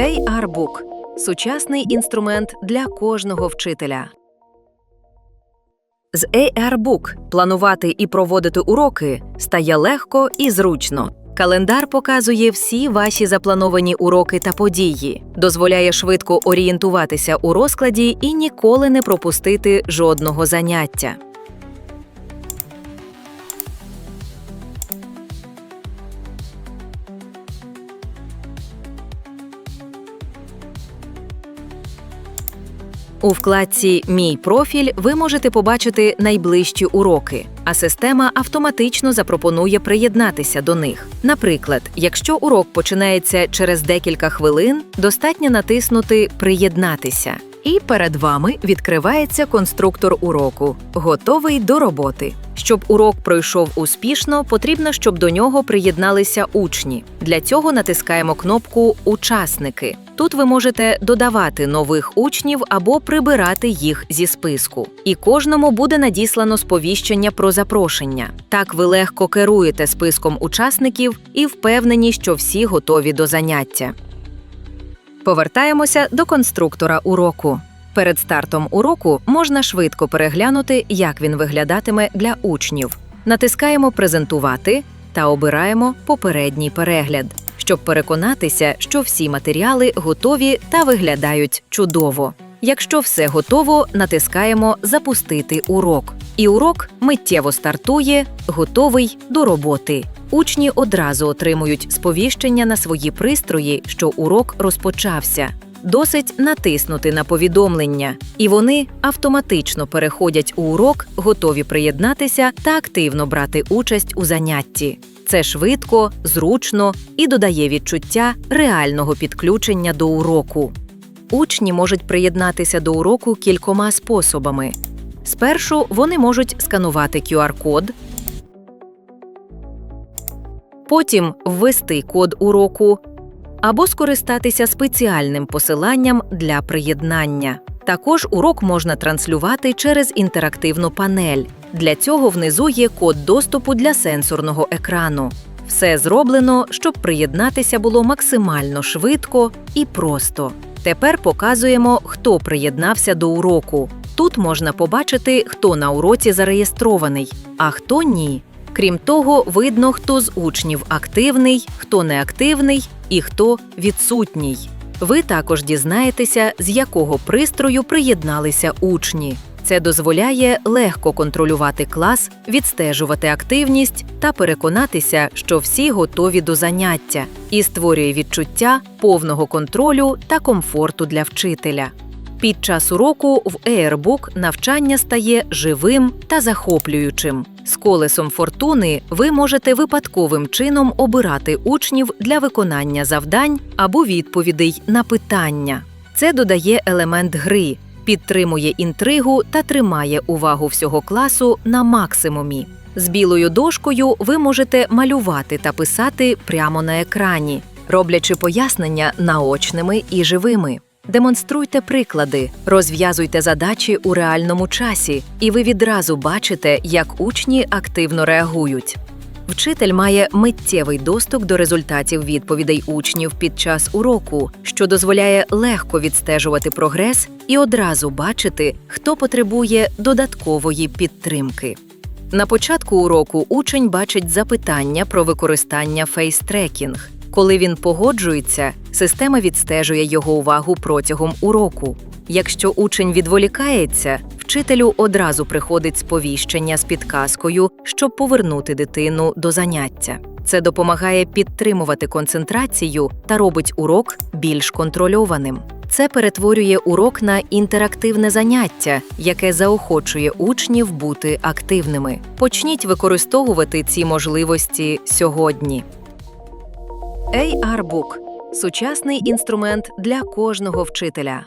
AR-Book – сучасний інструмент для кожного вчителя. З AR-Book планувати і проводити уроки стає легко і зручно. Календар показує всі ваші заплановані уроки та події, дозволяє швидко орієнтуватися у розкладі і ніколи не пропустити жодного заняття. У вкладці Мій профіль ви можете побачити найближчі уроки, а система автоматично запропонує приєднатися до них. Наприклад, якщо урок починається через декілька хвилин, достатньо натиснути Приєднатися. І перед вами відкривається конструктор уроку, готовий до роботи. Щоб урок пройшов успішно, потрібно, щоб до нього приєдналися учні. Для цього натискаємо кнопку Учасники. Тут ви можете додавати нових учнів або прибирати їх зі списку. І кожному буде надіслано сповіщення про запрошення. Так ви легко керуєте списком учасників і впевнені, що всі готові до заняття. Повертаємося до конструктора уроку. Перед стартом уроку можна швидко переглянути, як він виглядатиме для учнів. Натискаємо Презентувати та обираємо попередній перегляд, щоб переконатися, що всі матеріали готові та виглядають чудово. Якщо все готово, натискаємо Запустити урок. І урок миттєво стартує, готовий до роботи. Учні одразу отримують сповіщення на свої пристрої, що урок розпочався. Досить натиснути на повідомлення, і вони автоматично переходять у урок, готові приєднатися та активно брати участь у занятті. Це швидко, зручно і додає відчуття реального підключення до уроку. Учні можуть приєднатися до уроку кількома способами. Спершу вони можуть сканувати QR-код, потім ввести код уроку або скористатися спеціальним посиланням для приєднання. Також урок можна транслювати через інтерактивну панель. Для цього внизу є код доступу для сенсорного екрану. Все зроблено, щоб приєднатися було максимально швидко і просто. Тепер показуємо, хто приєднався до уроку. Тут можна побачити, хто на уроці зареєстрований, а хто ні. Крім того, видно, хто з учнів активний, хто неактивний і хто відсутній. Ви також дізнаєтеся, з якого пристрою приєдналися учні. Це дозволяє легко контролювати клас, відстежувати активність та переконатися, що всі готові до заняття, і створює відчуття повного контролю та комфорту для вчителя. Під час уроку в Airbook навчання стає живим та захоплюючим. З колесом фортуни ви можете випадковим чином обирати учнів для виконання завдань або відповідей на питання. Це додає елемент гри, підтримує інтригу та тримає увагу всього класу на максимумі. З білою дошкою ви можете малювати та писати прямо на екрані, роблячи пояснення наочними і живими. Демонструйте приклади, розв'язуйте задачі у реальному часі, і ви відразу бачите, як учні активно реагують. Вчитель має миттєвий доступ до результатів відповідей учнів під час уроку, що дозволяє легко відстежувати прогрес і одразу бачити, хто потребує додаткової підтримки. На початку уроку учень бачить запитання про використання фейстрекінг. Коли він погоджується, система відстежує його увагу протягом уроку. Якщо учень відволікається, вчителю одразу приходить сповіщення з підказкою, щоб повернути дитину до заняття. Це допомагає підтримувати концентрацію та робить урок більш контрольованим. Це перетворює урок на інтерактивне заняття, яке заохочує учнів бути активними. Почніть використовувати ці можливості сьогодні. AR-Book – сучасний інструмент для кожного вчителя.